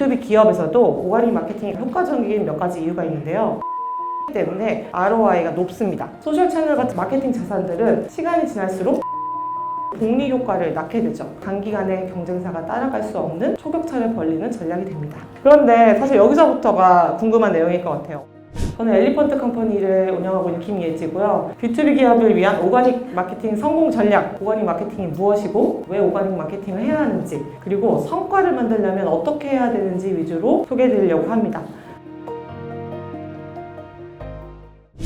B2B 기업에서도 오가닉 마케팅이 효과적인 몇 가지 이유가 있는데요. 때문에 ROI가 높습니다. 소셜 채널 같은 마케팅 자산들은 시간이 지날수록 복리 효과를 낳게 되죠. 단기간에 경쟁사가 따라갈 수 없는 초격차를 벌리는 전략이 됩니다. 그런데 사실 여기서부터가 궁금한 내용일 것 같아요. 저는 엘리펀트 컴퍼니를 운영하고 있는 김예지고요. B2B 기업을 위한 오가닉 마케팅 성공 전략, 오가닉 마케팅이 무엇이고 왜 오가닉 마케팅을 해야 하는지, 그리고 성과를 만들려면 어떻게 해야 되는지 위주로 소개해드리려고 합니다.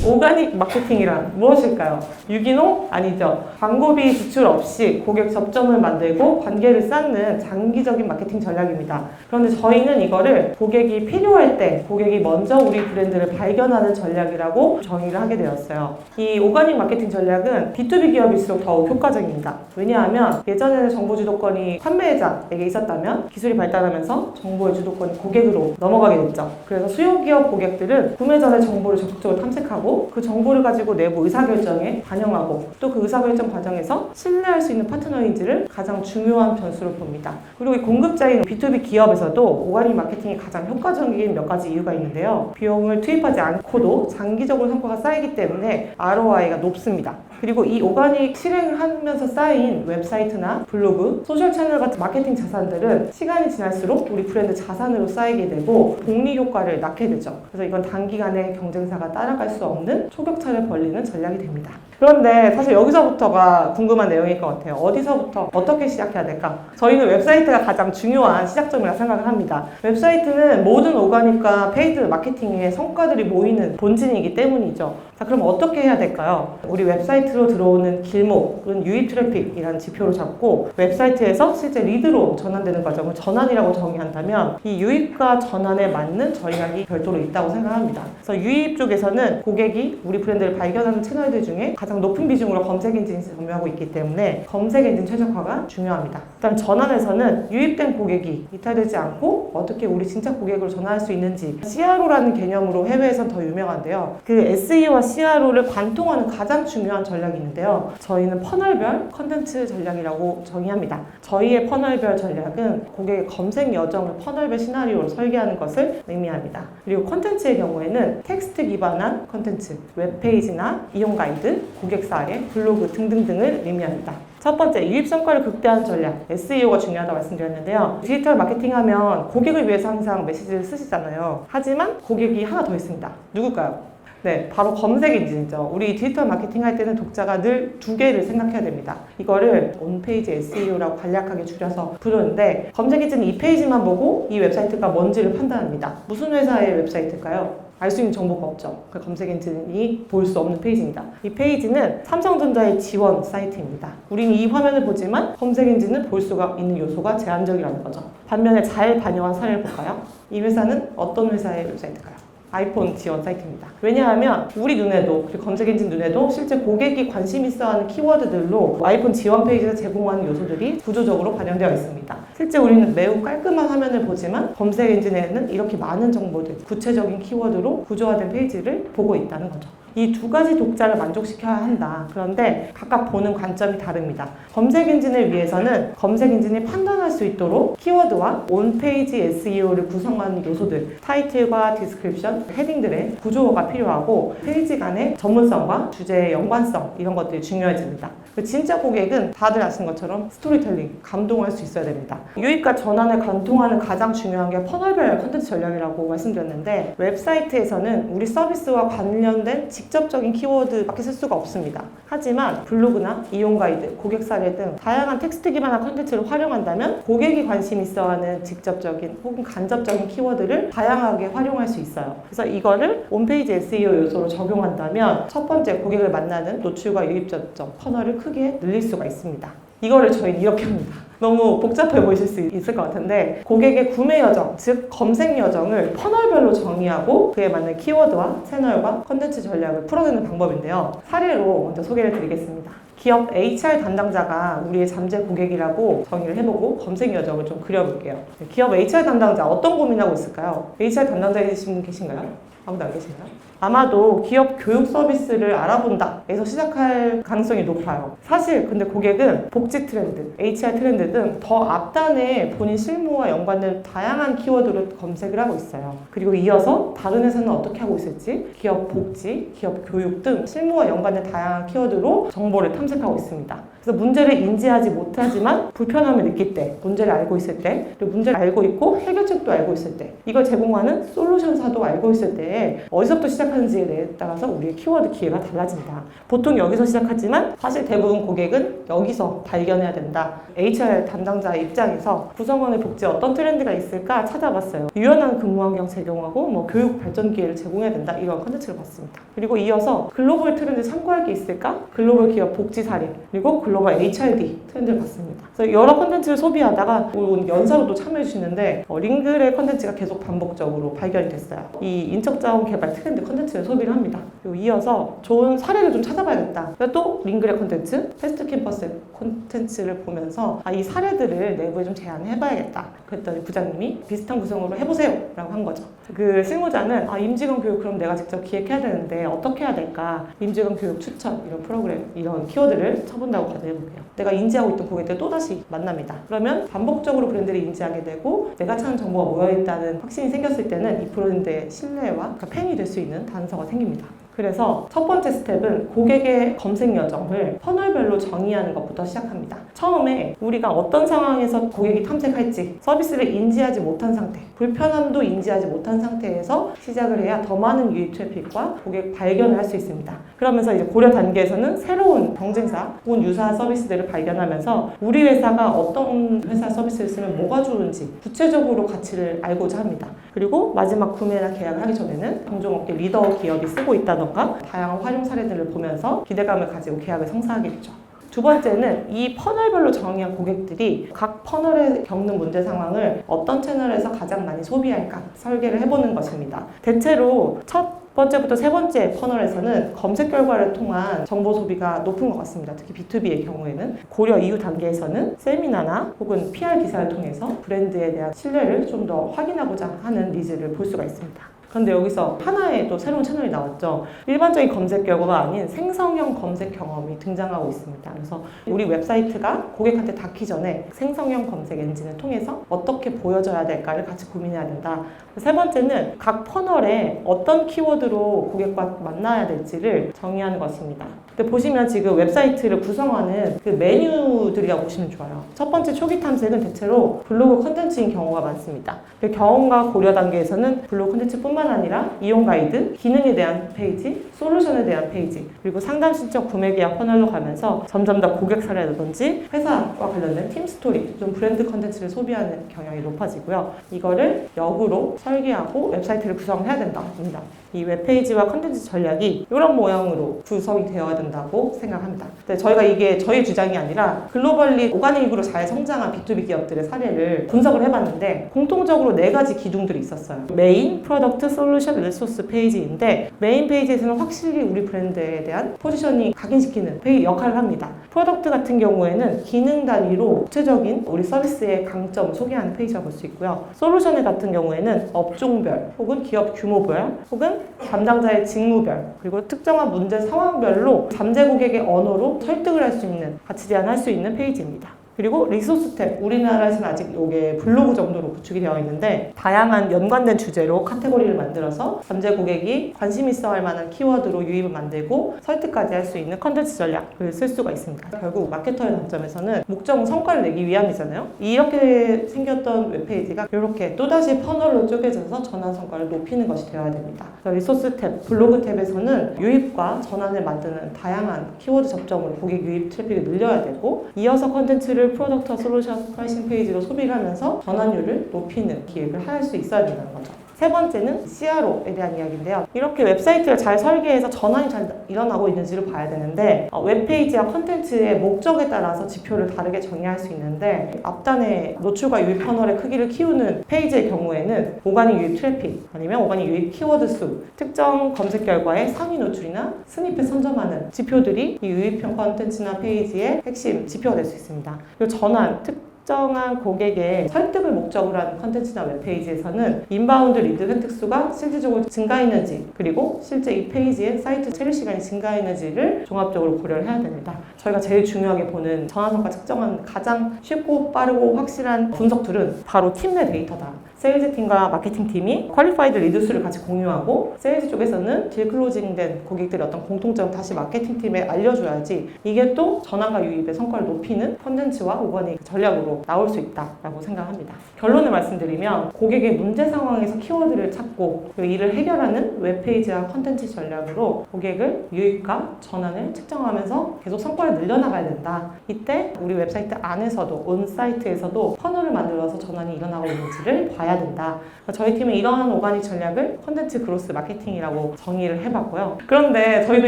오가닉 마케팅이란 무엇일까요? 유기농? 아니죠. 광고비 지출 없이 고객 접점을 만들고 관계를 쌓는 장기적인 마케팅 전략입니다. 그런데 저희는 이거를 고객이 필요할 때 고객이 먼저 우리 브랜드를 발견하는 전략이라고 정의를 하게 되었어요. 이 오가닉 마케팅 전략은 B2B 기업일수록 더욱 효과적입니다. 왜냐하면 예전에는 정보 주도권이 판매자에게 있었다면 기술이 발달하면서 정보의 주도권이 고객으로 넘어가게 됐죠. 그래서 수요 기업 고객들은 구매 전에 정보를 적극적으로 탐색하고 그 정보를 가지고 내부 의사결정에 반영하고 또 그 의사결정 과정에서 신뢰할 수 있는 파트너인지를 가장 중요한 변수로 봅니다. 그리고 이 공급자인 B2B 기업에서도 오가닉 마케팅이 가장 효과적인 몇 가지 이유가 있는데요. 비용을 투입하지 않고도 장기적으로 성과가 쌓이기 때문에 ROI가 높습니다. 그리고 이 오가닉 실행을 하면서 쌓인 웹사이트나 블로그, 소셜 채널 같은 마케팅 자산들은 시간이 지날수록 우리 브랜드 자산으로 쌓이게 되고 복리 효과를 낳게 되죠. 그래서 이건 단기간에 경쟁사가 따라갈 수 없는 초격차를 벌리는 전략이 됩니다. 그런데 사실 여기서부터가 궁금한 내용일 것 같아요. 어디서부터 어떻게 시작해야 될까? 저희는 웹사이트가 가장 중요한 시작점이라 생각을 합니다. 웹사이트는 모든 오가닉과 페이드 마케팅의 성과들이 모이는 본진이기 때문이죠. 자, 그럼 어떻게 해야 될까요? 우리 웹사이트로 들어오는 길목은 유입 트래픽이라는 지표로 잡고 웹사이트에서 실제 리드로 전환되는 과정을 전환이라고 정의한다면 이 유입과 전환에 맞는 전략이 별도로 있다고 생각합니다. 그래서 유입 쪽에서는 고객이 우리 브랜드를 발견하는 채널들 중에 가장 높은 비중으로 검색 엔진이 점유하고 있기 때문에 검색 엔진 최적화가 중요합니다. 그다음 전환에서는 유입된 고객이 이탈되지 않고 어떻게 우리 진짜 고객으로 전환할 수 있는지 CRO라는 개념으로 해외에선 더 유명한데요. 그 SEO와 CRO를 관통하는 가장 중요한 전략이 있는데요. 저희는 퍼널별 컨텐츠 전략이라고 정의합니다. 저희의 퍼널별 전략은 고객의 검색 여정을 퍼널별 시나리오로 설계하는 것을 의미합니다. 그리고 컨텐츠의 경우에는 텍스트 기반한 컨텐츠, 웹페이지나 이용 가이드, 고객 사례, 블로그 등등등을 의미합니다. 첫 번째, 유입 성과를 극대화하는 전략. SEO가 중요하다고 말씀드렸는데요. 디지털 마케팅 하면 고객을 위해서 항상 메시지를 쓰시잖아요. 하지만 고객이 하나 더 있습니다. 누굴까요? 네, 바로 검색 엔진이죠. 우리 디지털 마케팅 할 때는 독자가 늘 두 개를 생각해야 됩니다. 이거를 온페이지 SEO라고 간략하게 줄여서 부르는데 검색 엔진은 이 페이지만 보고 이 웹사이트가 뭔지를 판단합니다. 무슨 회사의 웹사이트일까요? 알 수 있는 정보가 없죠. 그 검색 엔진이 볼 수 없는 페이지입니다. 이 페이지는 삼성전자의 지원 사이트입니다. 우리는 이 화면을 보지만 검색 엔진은 볼 수가 있는 요소가 제한적이라는 거죠. 반면에 잘 반영한 사례를 볼까요? 이 회사는 어떤 회사의 웹사이트일까요? 아이폰 지원 사이트입니다. 왜냐하면 우리 눈에도 그리고 검색 엔진 눈에도 실제 고객이 관심 있어하는 키워드들로 아이폰 지원 페이지에서 제공하는 요소들이 구조적으로 반영되어 있습니다. 실제 우리는 매우 깔끔한 화면을 보지만 검색 엔진에는 이렇게 많은 정보들, 구체적인 키워드로 구조화된 페이지를 보고 있다는 거죠. 이 두 가지 독자를 만족시켜야 한다. 그런데 각각 보는 관점이 다릅니다. 검색 엔진을 위해서는 검색 엔진이 판단할 수 있도록 키워드와 온페이지 SEO를 구성하는 요소들, 타이틀과 디스크립션, 헤딩들의 구조가 필요하고 페이지 간의 전문성과 주제의 연관성 이런 것들이 중요해집니다. 그 진짜 고객은 다들 아시는 것처럼 스토리텔링, 감동할 수 있어야 됩니다. 유입과 전환을 관통하는 가장 중요한 게 퍼널별 컨텐츠 전략이라고 말씀드렸는데 웹사이트에서는 우리 서비스와 관련된 직 접적인 키워드 밖에 쓸 수가 없습니다. 하지만 블로그나 이용 가이드, 고객 사례 등 다양한 텍스트 기반한 컨텐츠를 활용한다면 고객이 관심 있어 하는 직접적인 혹은 간접적인 키워드를 다양하게 활용할 수 있어요. 그래서 이거를 홈페이지 SEO 요소로 적용한다면 첫 번째 고객을 만나는 노출과 유입 저점, 퍼널을 크게 늘릴 수가 있습니다. 이거를 저희는 이렇게 합니다. 너무 복잡해 보이실 수 있을 것 같은데 고객의 구매 여정, 즉 검색 여정을 퍼널별로 정의하고 그에 맞는 키워드와 채널과 컨텐츠 전략을 풀어내는 방법인데요. 사례로 먼저 소개를 드리겠습니다. 기업 HR 담당자가 우리의 잠재 고객이라고 정의를 해보고 검색 여정을 좀 그려볼게요. 기업 HR 담당자 어떤 고민하고 있을까요? HR 담당자 있으신 분 계신가요? 아무도 안 계시나요? 아마도 기업 교육 서비스를 알아본다에서 시작할 가능성이 높아요. 사실 근데 고객은 복지 트렌드, HR 트렌드 등 더 앞단에 본인 실무와 연관된 다양한 키워드로 검색을 하고 있어요. 그리고 이어서 다른 회사는 어떻게 하고 있을지 기업 복지, 기업 교육 등 실무와 연관된 다양한 키워드로 정보를 탐색하고 있습니다. 그래서 문제를 인지하지 못하지만 불편함을 느낄 때, 문제를 알고 있을 때, 그리고 문제를 알고 있고 해결책도 알고 있을 때, 이걸 제공하는 솔루션사도 알고 있을 때 어디서부터 시작하는지에 따라서 우리의 키워드 기회가 달라진다. 보통 여기서 시작하지만 사실 대부분 고객은 여기서 발견해야 된다. HR 담당자의 입장에서 구성원의 복지에 어떤 트렌드가 있을까 찾아봤어요. 유연한 근무 환경 제공하고 뭐 교육 발전 기회를 제공해야 된다. 이런 컨텐츠를 봤습니다. 그리고 이어서 글로벌 트렌드 참고할 게 있을까? 글로벌 기업 복지 사례 그리고 글로벌 HRD 트렌드를 봤습니다. 그래서 여러 컨텐츠를 소비하다가 오늘 연사로도 참여해 주시는데 어, 링글의 컨텐츠가 계속 반복적으로 발견이 됐어요. 이 인적 자원 개발 트렌드 컨텐츠를 소비를 합니다. 그리고 이어서 좋은 사례를 좀 찾아봐야겠다. 또 링글의 컨텐츠, 패스트 캠퍼스 콘텐츠를 보면서 아, 이 사례들을 내부에 좀 제안해봐야겠다. 그랬더니 부장님이 비슷한 구성으로 해보세요. 라고 한 거죠. 그 실무자는 아, 임직원 교육 그럼 내가 직접 기획해야 되는데 어떻게 해야 될까? 임직원 교육 추천 이런 프로그램 이런 키워드를 쳐본다고 가정해볼게요. 내가 인지하고 있던 고객들 또다시 만납니다. 그러면 반복적으로 브랜드를 인지하게 되고 내가 찾는 정보가 모여있다는 확신이 생겼을 때는 이 브랜드의 신뢰와 그러니까 팬이 될 수 있는 단서가 생깁니다. 그래서 첫 번째 스텝은 고객의 검색 여정을 퍼널별로 정의하는 것부터 시작합니다. 처음에 우리가 어떤 상황에서 고객이 탐색할지 서비스를 인지하지 못한 상태, 불편함도 인지하지 못한 상태에서 시작을 해야 더 많은 유입 트래픽과 고객 발견을 할 수 있습니다. 그러면서 이제 고려 단계에서는 새로운 경쟁사 혹은 유사 서비스들을 발견하면서 우리 회사가 어떤 회사 서비스를 쓰면 뭐가 좋은지 구체적으로 가치를 알고자 합니다. 그리고 마지막 구매나 계약을 하기 전에는 동종업계 리더 기업이 쓰고 있다던 가 다양한 활용 사례들을 보면서 기대감을 가지고 계약을 성사하겠죠. 두 번째는 이 퍼널별로 정의한 고객들이 각 퍼널에 겪는 문제 상황을 어떤 채널에서 가장 많이 소비할까 설계를 해보는 것입니다. 대체로 첫 번째부터 세 번째 퍼널에서는 검색 결과를 통한 정보 소비가 높은 것 같습니다. 특히 B2B의 경우에는 고려 이후 단계에서는 세미나나 혹은 PR 기사를 통해서 브랜드에 대한 신뢰를 좀 더 확인하고자 하는 니즈를 볼 수가 있습니다. 그런데 여기서 하나의 또 새로운 채널이 나왔죠. 일반적인 검색 결과가 아닌 생성형 검색 경험이 등장하고 있습니다. 그래서 우리 웹사이트가 고객한테 닿기 전에 생성형 검색 엔진을 통해서 어떻게 보여져야 될까를 같이 고민해야 된다. 세 번째는 각 퍼널에 어떤 키워드로 고객과 만나야 될지를 정의하는 것입니다. 근데 보시면 지금 웹사이트를 구성하는 그 메뉴들이라고 보시면 좋아요. 첫 번째 초기 탐색은 대체로 블로그 컨텐츠인 경우가 많습니다. 그 경험과 고려 단계에서는 블로그 컨텐츠뿐만 아니라 이용 가이드, 기능에 대한 페이지, 솔루션에 대한 페이지, 그리고 상담 신청 구매 계약 퍼널로 가면서 점점 더 고객 사례라든지 회사와 관련된 팀 스토리, 좀 브랜드 컨텐츠를 소비하는 경향이 높아지고요. 이거를 역으로 설계하고 웹사이트를 구성해야 된다입니다. 이 웹페이지와 컨텐츠 전략이 이런 모양으로 구성이 되어야 된다 고 생각합니다. 근데 저희가 이게 저희 주장이 아니라 글로벌리 오가닉 으로 잘 성장한 B2B 기업들의 사례를 분석을 해봤는데 공통적으로 네 가지 기둥들이 있었어요. 메인, 프로덕트, 솔루션, 리소스 페이지인데 메인 페이지에서는 확실히 우리 브랜드에 대한 포지셔닝 각인시키는 역할을 합니다. 프로덕트 같은 경우에는 기능 단위로 구체적인 우리 서비스의 강점을 소개하는 페이지가 볼수 있고요. 솔루션 같은 경우에는 업종별 혹은 기업 규모별 혹은 담당자의 직무별 그리고 특정한 문제 상황별로 잠재 고객의 언어로 설득을 할 수 있는 가치 제안할 수 있는 페이지입니다. 그리고 리소스 탭 우리나라에서는 아직 이게 블로그 정도로 구축이 되어 있는데 다양한 연관된 주제로 카테고리를 만들어서 잠재 고객이 관심 있어 할 만한 키워드로 유입을 만들고 설득까지 할 수 있는 컨텐츠 전략을 쓸 수가 있습니다. 결국 마케터의 관점에서는 목적은 성과를 내기 위함이잖아요. 이렇게 생겼던 웹페이지가 이렇게 또다시 퍼널로 쪼개져서 전환 성과를 높이는 것이 되어야 됩니다. 리소스 탭, 블로그 탭에서는 유입과 전환을 만드는 다양한 키워드 접점으로 고객 유입 트래픽을 늘려야 되고 이어서 컨텐츠를 프로덕트와 솔루션 프라이싱 페이지로 소비를 하면서 전환율을 높이는 기획을 할 수 있어야 된다는 거죠. 세 번째는 CRO에 대한 이야기인데요. 이렇게 웹사이트를 잘 설계해서 전환이 잘 일어나고 있는지를 봐야 되는데 어, 웹페이지와 컨텐츠의 목적에 따라서 지표를 다르게 정의할 수 있는데 앞단에 노출과 유입 퍼널의 크기를 키우는 페이지의 경우에는 오가닉 유입 트래픽 아니면 오가닉 유입 키워드 수 특정 검색 결과의 상위 노출이나 스니펫 선점하는 지표들이 이 유입형 컨텐츠나 페이지의 핵심 지표가 될 수 있습니다. 그리고 전환, 특 특정한 고객의 설득을 목적으로 하는 컨텐츠나 웹페이지에서는 인바운드 리드 획득 수가 실질적으로 증가했는지 그리고 실제 이 페이지에 사이트 체류 시간이 증가했는지를 종합적으로 고려를 해야 됩니다. 저희가 제일 중요하게 보는 전환성과 측정하는 가장 쉽고 빠르고 확실한 분석 툴은 바로 팀 내 데이터다. 세일즈 팀과 마케팅 팀이 퀄리파이드 리드 수를 같이 공유하고 세일즈 쪽에서는 딜 클로징된 고객들의 어떤 공통점 다시 마케팅 팀에 알려줘야지 이게 또 전환과 유입의 성과를 높이는 컨텐츠와 오버닝 전략으로 나올 수 있다라고 생각합니다. 결론을 말씀드리면 고객의 문제 상황에서 키워드를 찾고 그 이를 해결하는 웹페이지와 컨텐츠 전략으로 고객을 유입과 전환을 측정하면서 계속 성과를 늘려나가야 된다. 이때 우리 웹사이트 안에서도 온 사이트에서도 퍼널을 만들어서 전환이 일어나고 있는지를 봐야 된다. 저희 팀은 이러한 오가닉 전략을 컨텐츠 그로스 마케팅이라고 정의를 해봤고요. 그런데 저희도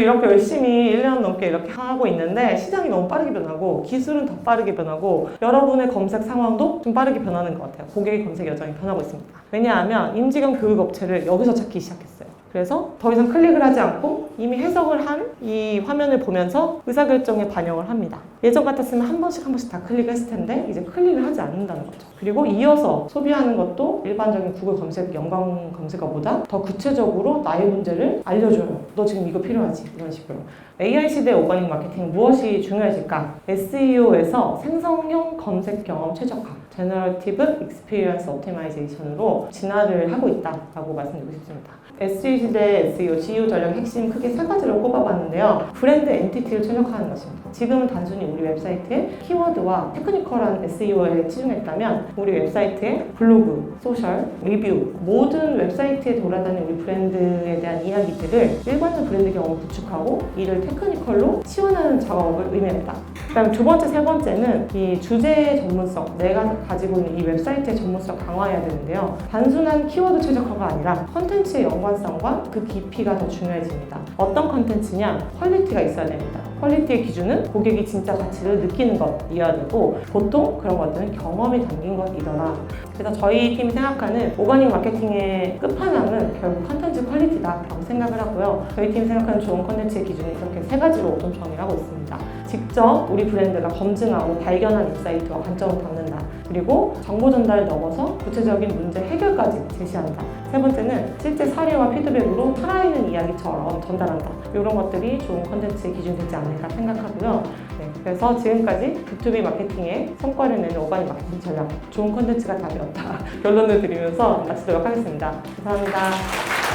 이렇게 열심히 1년 넘게 이렇게 하고 있는데 시장이 너무 빠르게 변하고 기술은 더 빠르게 변하고 여러분의 검색 상황도 좀 빠르게 변하는 것 같아요. 고객의 검색 여전히 변하고 있습니다. 왜냐하면 임직원 교육 업체를 여기서 찾기 시작했어요. 그래서 더 이상 클릭을 하지 않고 이미 해석을 한 이 화면을 보면서 의사결정에 반영을 합니다. 예전 같았으면 한 번씩 한 번씩 다 클릭했을 텐데 이제 클릭을 하지 않는다는 거죠. 그리고 이어서 소비하는 것도 일반적인 구글 검색, 연관 검색어보다 더 구체적으로 나의 문제를 알려줘요. 너 지금 이거 필요하지? 이런 식으로. AI 시대 오가닉 마케팅 무엇이 중요해질까? SEO에서 생성형 검색 경험 최적화, 제너러티브 익스피리언스 오티마이제이션으로 진화를 하고 있다라고 말씀드리고 싶습니다. SE 시대 SEO, GEO 전략 핵심 크게 세 가지를 꼽아봤는데요. 브랜드 엔티티를 최적화하는 것입니다. 지금은 단순히 우리 웹사이트에 키워드와 테크니컬한 SEO에 치중했다면 우리 웹사이트에 블로그, 소셜, 리뷰 모든 웹사이트에 돌아다니는 우리 브랜드에 대한 이야기들을 일관된 브랜드 경험을 구축하고 이를 테크니컬로 치환하는 작업을 의미합니다. 그다음 두 번째, 세 번째는 이 주제 전문성, 내가 가지고 있는 이 웹사이트의 전문성을 강화해야 되는데요. 단순한 키워드 최적화가 아니라 컨텐츠의 연관 성과 그 깊이가 더 중요해집니다. 어떤 컨텐츠냐? 퀄리티가 있어야 됩니다. 퀄리티의 기준은 고객이 진짜 가치를 느끼는 것이어야 되고 보통 그런 것들은 경험이 담긴 것이더라. 그래서 저희 팀이 생각하는 오가닉 마케팅의 끝판왕은 결국 컨텐츠 퀄리티다라고 생각을 하고요. 저희 팀이 생각하는 좋은 컨텐츠의 기준은 이렇게 세 가지로 좀 정의를 하고 있습니다. 직접 우리 브랜드가 검증하고 발견한 인사이트와 관점을 담는다. 그리고 정보 전달을 넘어서 구체적인 문제 해결까지 제시한다. 세 번째는 실제 사례와 피드백으로 살아있는 이야기처럼 전달한다. 이런 것들이 좋은 컨텐츠의 기준이 되지 않을까 생각하고요. 네, 그래서 지금까지 B2B 마케팅의 성과를 내는 오가닉 마케팅 전략, 좋은 컨텐츠가 답이었다. 결론을 드리면서 마치도록 하겠습니다. 감사합니다.